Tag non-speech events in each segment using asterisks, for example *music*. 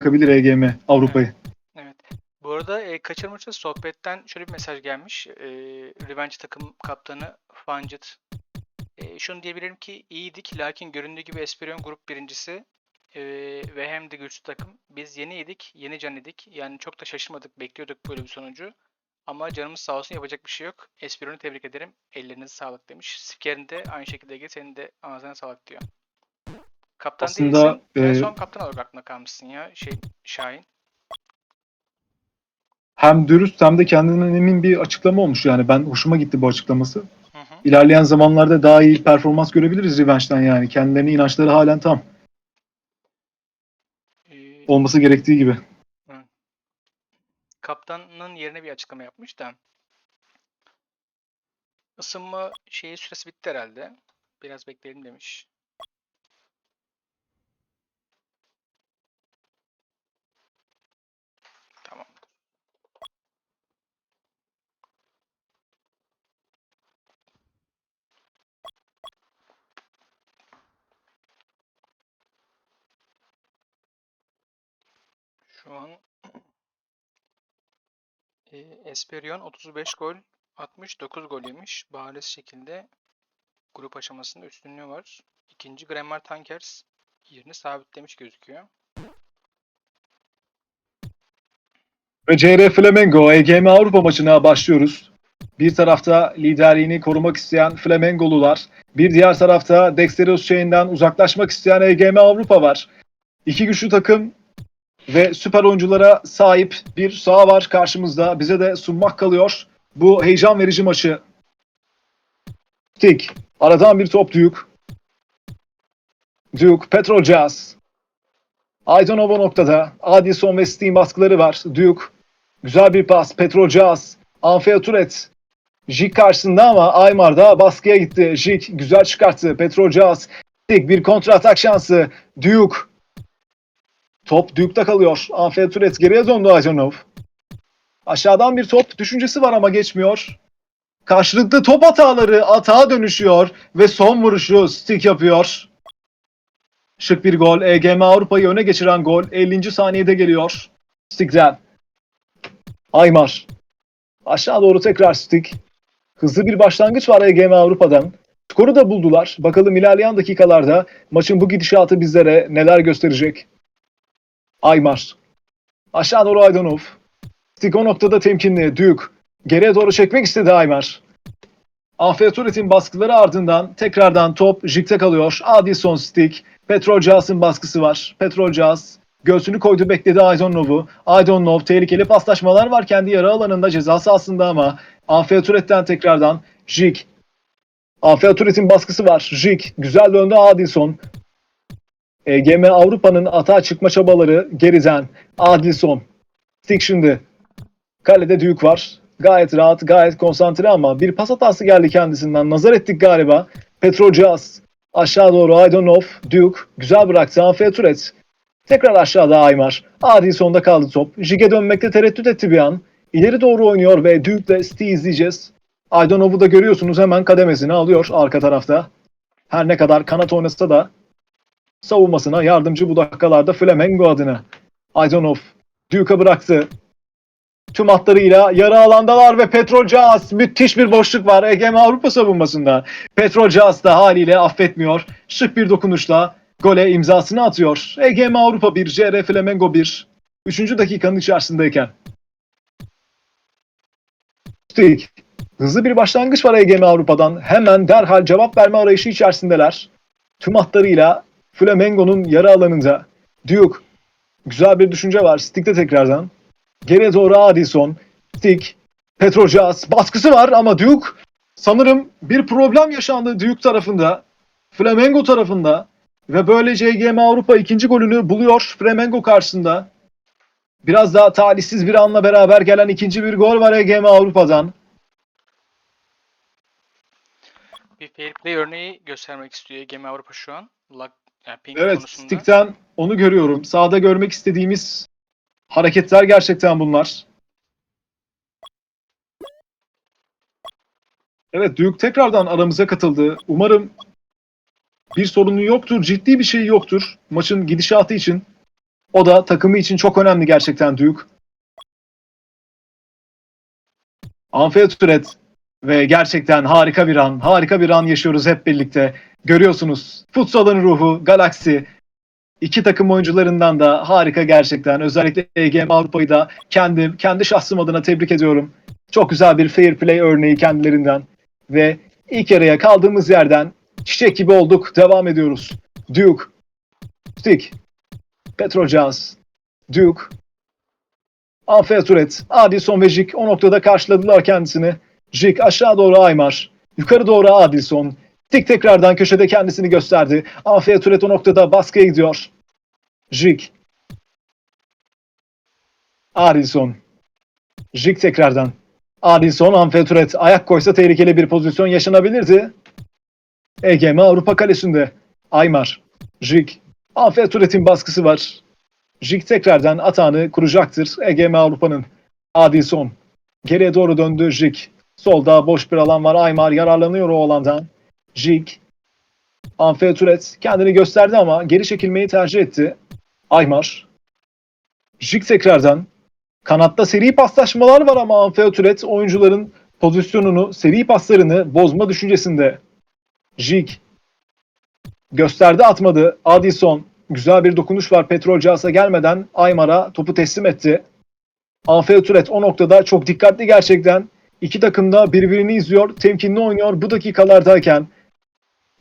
bırakabilir EGM Avrupa'yı. Evet. Bu arada e, kaçırmışız. Sohbetten şöyle bir mesaj gelmiş. E, Revenge takım kaptanı Fancit. E, şunu diyebilirim ki iyiydik lakin göründüğü gibi Esperion grup birincisi e, ve hem de güçlü takım. Biz yeniydik, yeni can. Yani çok da şaşırmadık, bekliyorduk böyle bir sonucu. Ama canımız sağ olsun yapacak bir şey yok. Esperion'u tebrik ederim. Ellerinize sağlık demiş. Spikerin de aynı şekilde senin de ağzına sağlık diyor. Kaptan Aslında, değilsin. En e, son kaptan olarak aklına kalmışsın ya. Şey Şahin. Hem dürüst hem de kendinden emin bir açıklama olmuş yani. Ben hoşuma gitti bu açıklaması. Hı hı. İlerleyen zamanlarda daha iyi performans görebiliriz Revenge'den yani. Kendilerine inançları halen tam. Ee, Olması gerektiği gibi. kaptanın yerine bir açıklama yapmış da ısınma şeyi süresi bitti herhalde. Biraz bekleyelim demiş. Şu an *clears throat* e, Esperion 35 gol atmış, 9 gol yemiş. Bariz şekilde grup aşamasında üstünlüğü var. İkinci Grammar Tankers yerini sabitlemiş gözüküyor. Ve CR Flamengo EGM Avrupa maçına başlıyoruz. Bir tarafta liderliğini korumak isteyen Flamengolular, bir diğer tarafta Dexterous Chain'den uzaklaşmak isteyen EGM Avrupa var. İki güçlü takım ve süper oyunculara sahip bir saha var karşımızda. Bize de sunmak kalıyor bu heyecan verici maçı. Tik, aradan bir top Duke. Duke, Petro Jazz. Aydınova noktada. Adilson ve Steam baskıları var. Duke. Güzel bir pas. Petro Jazz. Anfea Turet. Jik karşısında ama Aymar da baskıya gitti. Jik güzel çıkarttı. Petro Jazz. Dik bir kontra atak şansı. Duke. Top Duke'da kalıyor. Anfea Turet geriye döndü Aydınov. Aşağıdan bir top düşüncesi var ama geçmiyor. Karşılıklı top hataları atağa dönüşüyor ve son vuruşu stick yapıyor. Şık bir gol. EGM Avrupa'yı öne geçiren gol 50. saniyede geliyor. Stick'ten. Aymar. Aşağı doğru tekrar stick. Hızlı bir başlangıç var EGM Avrupa'dan. Skoru da buldular. Bakalım ilerleyen dakikalarda maçın bu gidişatı bizlere neler gösterecek. Aymar. Aşağı doğru Aydınov. Stick o noktada temkinli. Duke. Geriye doğru çekmek istedi Aymar. Afiyet Turet'in baskıları ardından tekrardan top Jik'te kalıyor. Adilson Stick. Petrol Jaz'ın baskısı var. Petrol Jazz göğsünü koydu bekledi Aydonov'u. Aydonov tehlikeli paslaşmalar var kendi yarı alanında ceza sahasında ama Afiyet Turet'ten tekrardan Jik. Afiyet Turet'in baskısı var. Jik güzel döndü Adilson. EGM Avrupa'nın atağa çıkma çabaları geriden. Adilson. Stick şimdi. Kalede Duke var. Gayet rahat, gayet konsantre ama bir pas hatası geldi kendisinden. Nazar ettik galiba. Petro Jazz. Aşağı doğru Aydınov. Duke. Güzel bıraktı. Afiyet. Tekrar aşağıda Aymar. Adil sonda kaldı top. Jig'e dönmekte tereddüt etti bir an. İleri doğru oynuyor ve Duke'le Steve izleyeceğiz. Aydonov'u da görüyorsunuz hemen kademesini alıyor arka tarafta. Her ne kadar kanat oynasa da savunmasına yardımcı bu dakikalarda Flamengo adına. Aydonov Duke'a bıraktı. Tüm hatlarıyla yarı alandalar ve Petrol Jazz müthiş bir boşluk var EGM Avrupa savunmasında. Petrol Jazz da haliyle affetmiyor. Şık bir dokunuşla gole imzasını atıyor. EGM Avrupa 1, CR Flamengo 1. Üçüncü dakikanın içerisindeyken. Stick. Hızlı bir başlangıç var EGM Avrupa'dan. Hemen derhal cevap verme arayışı içerisindeler. Tüm hatlarıyla Flamengo'nun yarı alanında. Duke. Güzel bir düşünce var. Stick'te tekrardan. Geriye doğru Adilson. Stick. Petrojaz. Baskısı var ama Duke sanırım bir problem yaşandı Duke tarafında. Flamengo tarafında. Ve böylece EGM Avrupa ikinci golünü buluyor Flamengo karşısında. Biraz daha talihsiz bir anla beraber gelen ikinci bir gol var EGM Avrupa'dan. Bir fair play örneği göstermek istiyor Gemi Avrupa şu an. Yani Evet, konusunda. Stick'ten onu görüyorum. Sahada görmek istediğimiz hareketler gerçekten bunlar. Evet, Duke tekrardan aramıza katıldı. Umarım bir sorunu yoktur, ciddi bir şey yoktur maçın gidişatı için. O da takımı için çok önemli gerçekten Duke. Amfiteyatıret ve gerçekten harika bir an, harika bir an yaşıyoruz hep birlikte. Görüyorsunuz futsalın ruhu, galaksi. İki takım oyuncularından da harika gerçekten. Özellikle EGM Avrupa'yı da kendim, kendi şahsım adına tebrik ediyorum. Çok güzel bir fair play örneği kendilerinden. Ve ilk yarıya kaldığımız yerden çiçek gibi olduk. Devam ediyoruz. Duke, Stick, Petrojans, Duke, Amfiteyatıret, Adilson ve Jik o noktada karşıladılar kendisini. Jik aşağı doğru Aymar, yukarı doğru Adilson. Stick tekrardan köşede kendisini gösterdi. Amfiteyatıret o noktada baskıya gidiyor. Jik, Adilson, Jik tekrardan. Adilson, Amfiteyatıret ayak koysa tehlikeli bir pozisyon yaşanabilirdi. EGM Avrupa kalesinde. Aymar, Jik, Amfiteyatıret'in baskısı var. Jik tekrardan atağını kuracaktır. EGM Avrupa'nın. Adilson. Geriye doğru döndü Jik. Solda boş bir alan var. Aymar yararlanıyor o alandan. Jik. Amfiteyatıret kendini gösterdi ama geri çekilmeyi tercih etti. Aymar. Jik tekrardan. Kanatta seri paslaşmalar var ama Amfiteyatıret oyuncuların pozisyonunu, seri paslarını bozma düşüncesinde. Jik. Gösterdi atmadı. Adilson. Güzel bir dokunuş var. Petrol Cihaz'a gelmeden Aymar'a topu teslim etti. Amfiteyatıret o noktada çok dikkatli gerçekten. İki takım da birbirini izliyor, temkinli oynuyor bu dakikalardayken.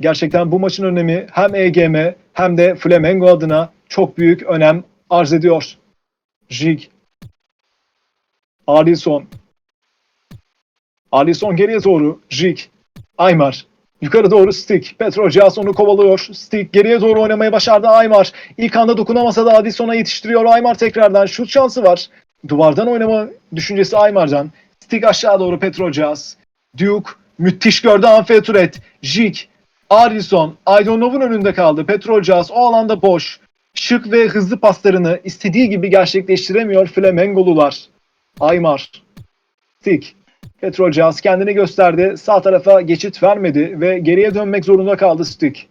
Gerçekten bu maçın önemi hem EGM hem de Flamengo adına çok büyük önem arz ediyor. Jig. Alisson. Alisson geriye doğru. Jig. Aymar. Yukarı doğru Stick. Petro Cihaz onu kovalıyor. Stick geriye doğru oynamayı başardı Aymar. İlk anda dokunamasa da Adilson'a yetiştiriyor. Aymar tekrardan şut şansı var. Duvardan oynama düşüncesi Aymar'dan. Stick aşağı doğru Petro Cihaz. Duke müthiş gördü Amfiteyatıret. Jik. Arilson. Aydonov'un önünde kaldı. Petrol Cihaz o alanda boş. Şık ve hızlı paslarını istediği gibi gerçekleştiremiyor Flamengolular. Aymar. Stick. Petrol Cihaz kendini gösterdi. Sağ tarafa geçit vermedi ve geriye dönmek zorunda kaldı Stick.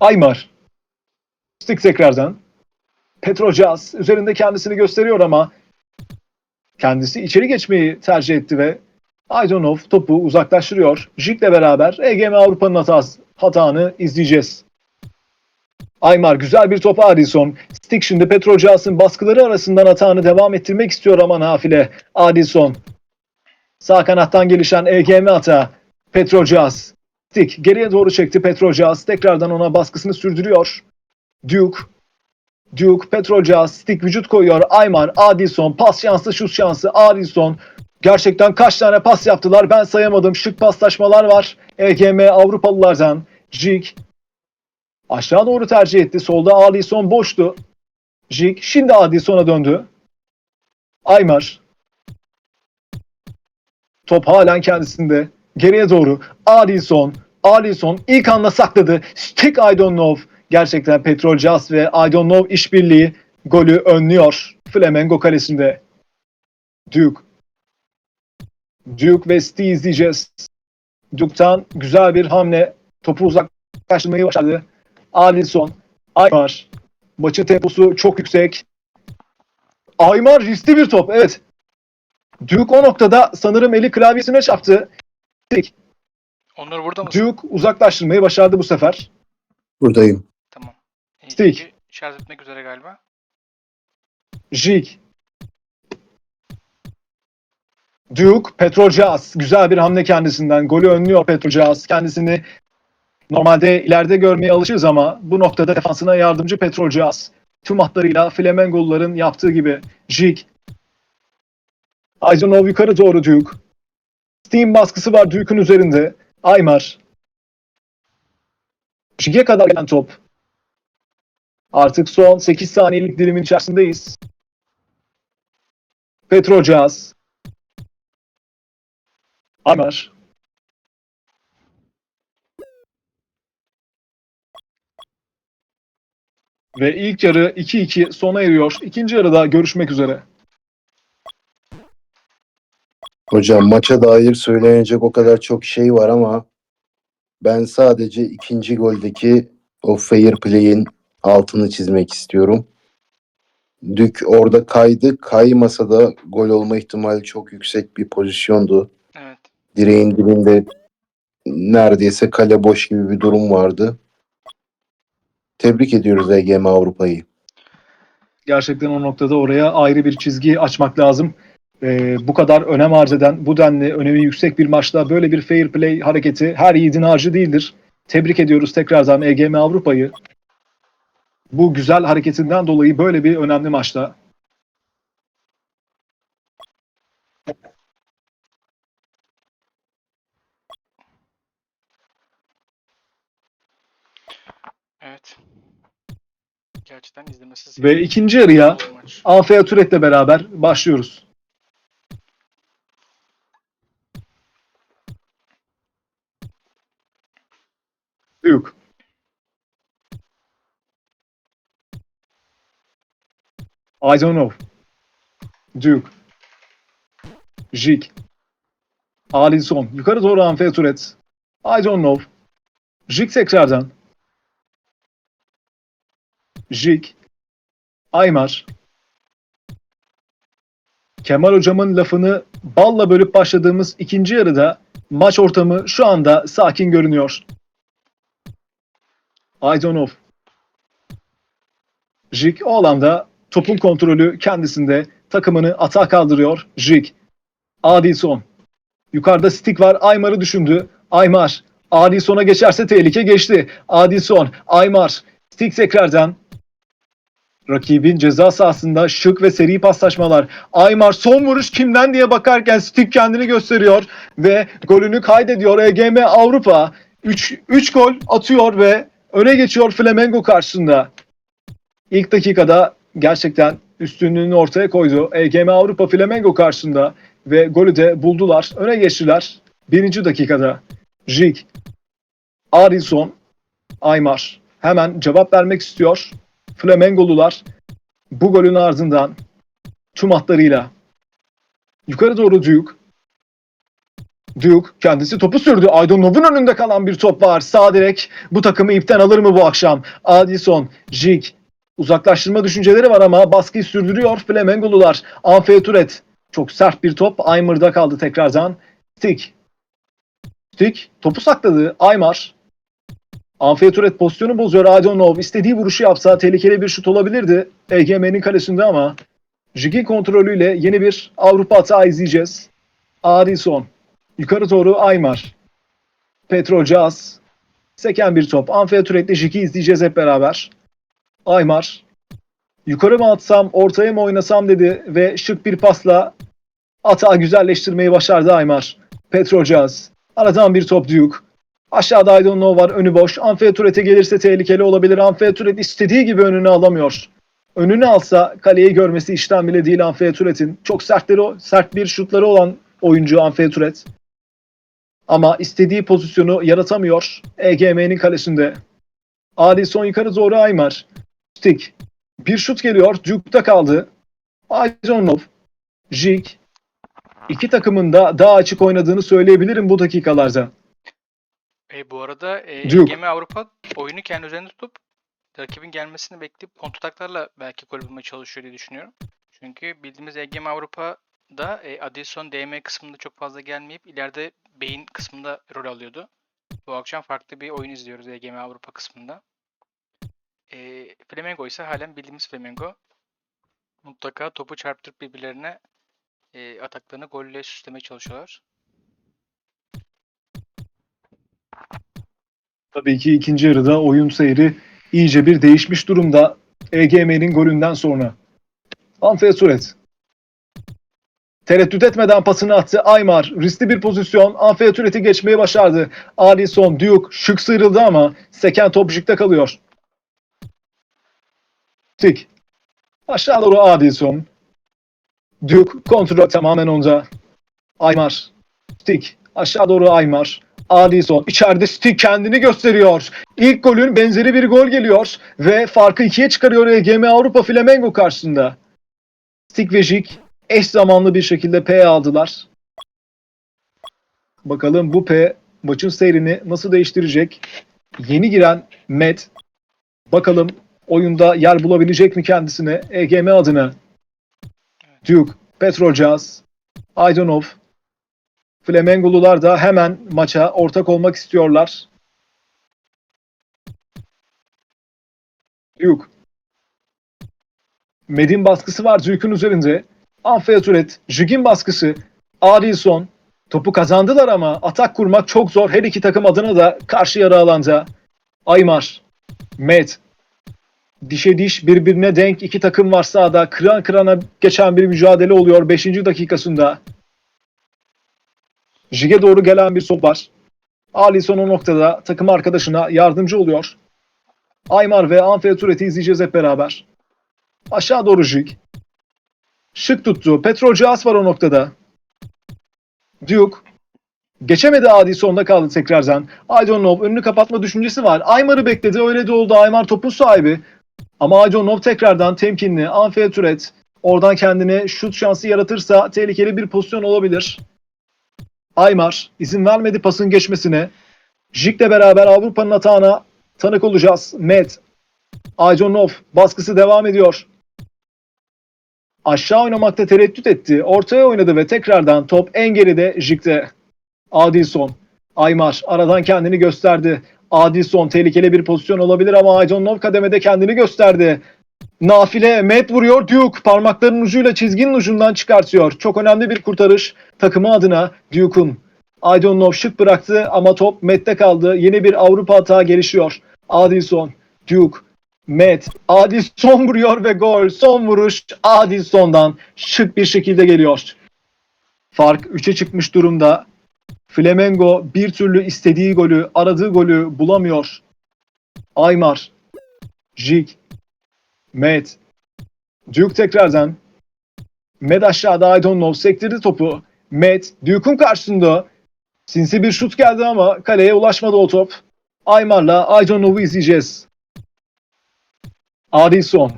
Aymar. Stick tekrardan. Petrol Cihaz üzerinde kendisini gösteriyor ama kendisi içeri geçmeyi tercih etti ve Aydonov topu uzaklaştırıyor. Jik'le beraber EGM Avrupa'nın hatası, hatanı izleyeceğiz. Aymar güzel bir topa Adilson. Stick şimdi Petrol Cihaz'ın baskıları arasından hatanı devam ettirmek istiyor ama nafile. Adilson. Sağ kanattan gelişen EGM hata. Petrol Cihaz. Stick geriye doğru çekti Petrol Cihaz. Tekrardan ona baskısını sürdürüyor. Duke. Duke, Petrol Cihaz, Stick vücut koyuyor. Aymar, Adilson, pas şansı, şut şansı. Adilson. Gerçekten kaç tane pas yaptılar ben sayamadım. Şık paslaşmalar var. EGM Avrupalılardan. Jik. Aşağı doğru tercih etti. Solda Adilson boştu. Jik şimdi Adilson'a döndü. Aymar. Top halen kendisinde. Geriye doğru. Adilson. Adilson ilk anda sakladı. Stick I don't know. Gerçekten Petrol Jazz ve know işbirliği golü önlüyor. Flamengo kalesinde. Duke. Duke ve Steve izleyeceğiz. Duke'tan güzel bir hamle. Topu uzaklaştırmayı başardı. Adilson. Aymar. Maçın temposu çok yüksek. Aymar riskli bir top. Evet. Duke o noktada sanırım eli klavyesine çarptı. Onur burada mısın? Duke uzaklaştırmayı başardı bu sefer. Buradayım. Stick. Şarj etmek üzere galiba. Jig. Duke, Petrol Jazz. Güzel bir hamle kendisinden. Golü önlüyor Petrol Jazz. Kendisini normalde ileride görmeye alışırız ama bu noktada defansına yardımcı Petrol Jazz. Tüm hatlarıyla Flamengoluların yaptığı gibi. Jig. Aydınov yukarı doğru Duke. Steam baskısı var Duke'un üzerinde. Aymar. Jig'e kadar gelen top. Artık son 8 saniyelik dilimin içerisindeyiz. Petro Jazz. Aymar. Ve ilk yarı 2-2 sona eriyor. İkinci yarıda görüşmek üzere. Hocam maça dair söylenecek o kadar çok şey var ama ben sadece ikinci goldeki o fair play'in altını çizmek istiyorum. Dük orada kaydı. Kaymasa da gol olma ihtimali çok yüksek bir pozisyondu. Evet. Direğin dibinde neredeyse kale boş gibi bir durum vardı. Tebrik ediyoruz EGM Avrupa'yı. Gerçekten o noktada oraya ayrı bir çizgi açmak lazım. Ee, bu kadar önem arz eden, bu denli önemi yüksek bir maçta böyle bir fair play hareketi her yiğidin harcı değildir. Tebrik ediyoruz tekrardan EGM Avrupa'yı. Bu güzel hareketinden dolayı böyle bir önemli maçta. Evet. Gerçekten izlemesi Ve ikinci yarıya. Anfea Turet'le beraber başlıyoruz. Duke. I don't know. Duke. Jig. Alisson. Yukarı doğru Anfea Turet. I don't know. Jig tekrardan. Jig. Aymar. Kemal hocamın lafını balla bölüp başladığımız ikinci yarıda maç ortamı şu anda sakin görünüyor. Aydonov. Jik o alanda topun kontrolü kendisinde takımını atağa kaldırıyor. Jik. Adilson. Yukarıda stick var. Aymar'ı düşündü. Aymar. Adilson'a geçerse tehlike geçti. Adilson. Aymar. Stick tekrardan. Rakibin ceza sahasında şık ve seri paslaşmalar. Aymar son vuruş kimden diye bakarken Stick kendini gösteriyor ve golünü kaydediyor. EGM Avrupa 3 3 gol atıyor ve öne geçiyor Flamengo karşısında. İlk dakikada gerçekten üstünlüğünü ortaya koydu. EGM Avrupa Flamengo karşısında ve golü de buldular. Öne geçtiler. Birinci dakikada. Jig, Arilson, Aymar hemen cevap vermek istiyor. Flamengolular bu golün ardından tüm hatlarıyla yukarı doğru Duke. Duke kendisi topu sürdü. Aydonov'un önünde kalan bir top var. Sağ direk bu takımı ipten alır mı bu akşam? Adison, Jig uzaklaştırma düşünceleri var ama baskıyı sürdürüyor Flamengolular. Anfe Turet çok sert bir top. Aymar'da kaldı tekrardan. Stick. Stick topu sakladı. Aymar Anfe Turet pozisyonu bozuyor. Adonov istediği vuruşu yapsa tehlikeli bir şut olabilirdi. EGM'nin kalesinde ama Jig'in kontrolüyle yeni bir Avrupa hata izleyeceğiz. Adilson. Yukarı doğru Aymar. Petrocaz. Seken bir top. Anfe Turet'le Jig'i izleyeceğiz hep beraber. Aymar. Yukarı mı atsam, ortaya mı oynasam dedi ve şık bir pasla hata güzelleştirmeyi başardı Aymar. Petrocaz. Aradan bir top Duke. Aşağıda Aydonov var önü boş. Anfe Turet'e gelirse tehlikeli olabilir. Anfe istediği gibi önünü alamıyor. Önünü alsa kaleyi görmesi işten bile değil Anfe Turet'in. Çok sertleri, sert bir şutları olan oyuncu Anfe. Ama istediği pozisyonu yaratamıyor. EGM'nin kalesinde. Adilson yukarı doğru Aymar. Stick. Bir şut geliyor. Duke'da kaldı. Aydonov. Jig. İki takımın da daha açık oynadığını söyleyebilirim bu dakikalarda. E, bu arada e, Duke. EGM Avrupa oyunu kendi üzerinde tutup rakibin gelmesini bekleyip kontrataklarla belki gol bulmaya çalışıyor diye düşünüyorum. Çünkü bildiğimiz EGM Avrupa'da e, Adilson DM kısmında çok fazla gelmeyip ileride beyin kısmında rol alıyordu. Bu akşam farklı bir oyun izliyoruz EGM Avrupa kısmında. E, Flamengo ise halen bildiğimiz Flamengo. Mutlaka topu çarptırıp birbirlerine e, ataklarını golle süslemeye çalışıyorlar. Tabii ki ikinci yarıda oyun seyri iyice bir değişmiş durumda EGM'nin golünden sonra. Anfe Suret. Tereddüt etmeden pasını attı. Aymar riskli bir pozisyon. Anfe Turet'i geçmeyi başardı. Alisson, Duke şık sıyrıldı ama seken top jikte kalıyor. Tik. Aşağı doğru Adilson. Duke kontrol tamamen onda. Aymar. Tik. Aşağı doğru Aymar. Adilson içeride Stick kendini gösteriyor. İlk golün benzeri bir gol geliyor ve farkı ikiye çıkarıyor EGM Avrupa Flamengo karşısında. Stick ve Jik eş zamanlı bir şekilde P aldılar. Bakalım bu P maçın seyrini nasıl değiştirecek? Yeni giren Met bakalım oyunda yer bulabilecek mi kendisine EGM adına? Duke, Petrojaz, Aydınov, Flamengolular da hemen maça ortak olmak istiyorlar. Duke. Med'in baskısı var Duke'un üzerinde. Amfeaturet, Jig'in baskısı, Adilson. Topu kazandılar ama atak kurmak çok zor. Her iki takım adına da karşı yarı alanda. Aymar, Med, dişe diş birbirine denk iki takım var sahada. Kıran kırana geçen bir mücadele oluyor 5. dakikasında. Jig'e doğru gelen bir top var. Alisson o noktada takım arkadaşına yardımcı oluyor. Aymar ve Amfeaturet'i izleyeceğiz hep beraber. Aşağı doğru Jig. Şık tuttu. Petrol Cihaz var o noktada. Duke. Geçemedi Adi sonda kaldı tekrardan. Aydonov önünü kapatma düşüncesi var. Aymar'ı bekledi. Öyle de oldu. Aymar topun sahibi. Ama Aydonov tekrardan temkinli. Amfeaturet oradan kendine şut şansı yaratırsa tehlikeli bir pozisyon olabilir. Aymar izin vermedi pasın geçmesine. Jik'le beraber Avrupa'nın atağına tanık olacağız. Met. Aydonov baskısı devam ediyor. Aşağı oynamakta tereddüt etti. Ortaya oynadı ve tekrardan top en geride Jik'te. Adilson. Aymar aradan kendini gösterdi. Adilson tehlikeli bir pozisyon olabilir ama Aydonov kademede kendini gösterdi. Nafile Met vuruyor. Duke parmaklarının ucuyla çizginin ucundan çıkartıyor. Çok önemli bir kurtarış takımı adına Duke'un. Aydonov şık bıraktı ama top Met'te kaldı. Yeni bir Avrupa hata gelişiyor. Adilson, Duke, Met, Adilson *laughs* vuruyor ve gol. Son vuruş Adilson'dan şık bir şekilde geliyor. Fark 3'e çıkmış durumda. Flamengo bir türlü istediği golü, aradığı golü bulamıyor. Aymar, Jig, Met, Duke tekrardan. Med aşağıda Aydonov sektirdi topu. Met, Duke'un karşısında. Sinsi bir şut geldi ama kaleye ulaşmadı o top. Aymar'la Aydonov'u izleyeceğiz. Adilson.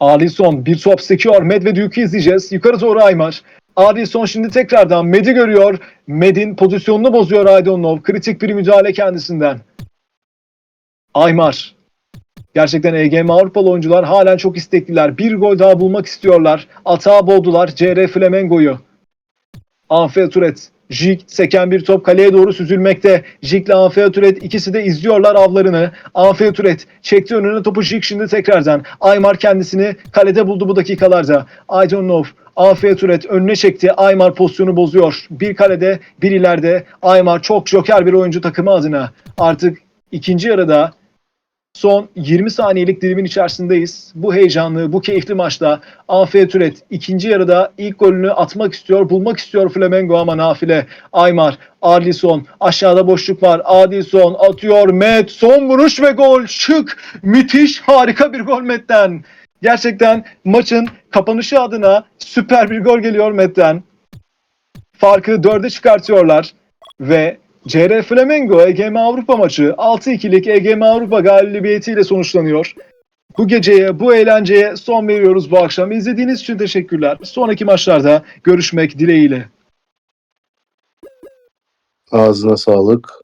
Adilson bir top sekiyor. Med ve Duke'u izleyeceğiz. Yukarı doğru Aymar. Adilson şimdi tekrardan Med'i görüyor. Med'in pozisyonunu bozuyor Aydonov. Kritik bir müdahale kendisinden. Aymar. Gerçekten EGM Avrupalı oyuncular halen çok istekliler. Bir gol daha bulmak istiyorlar. Atağa boğdular CR Flamengo'yu. Anfeaturet. Jig seken bir top kaleye doğru süzülmekte. Jig ile Anfeaturet ikisi de izliyorlar avlarını. Anfeaturet çekti önüne topu Jig şimdi tekrardan. Aymar kendisini kalede buldu bu dakikalarda. Aydonov Anfeaturet önüne çekti. Aymar pozisyonu bozuyor. Bir kalede bir ileride. Aymar çok joker bir oyuncu takımı adına. Artık ikinci yarıda Son 20 saniyelik dilimin içerisindeyiz. Bu heyecanlı, bu keyifli maçta Anfeaturet ikinci yarıda ilk golünü atmak istiyor, bulmak istiyor Flamengo ama nafile. Aymar, Arlison, aşağıda boşluk var. Adilson atıyor, Met, son vuruş ve gol. Şık, müthiş, harika bir gol Met'ten. Gerçekten maçın kapanışı adına süper bir gol geliyor Met'ten. Farkı dörde çıkartıyorlar ve CR Flamengo EGM Avrupa maçı 6-2'lik EGM Avrupa galibiyetiyle sonuçlanıyor. Bu geceye, bu eğlenceye son veriyoruz bu akşam. İzlediğiniz için teşekkürler. Sonraki maçlarda görüşmek dileğiyle. Ağzına sağlık.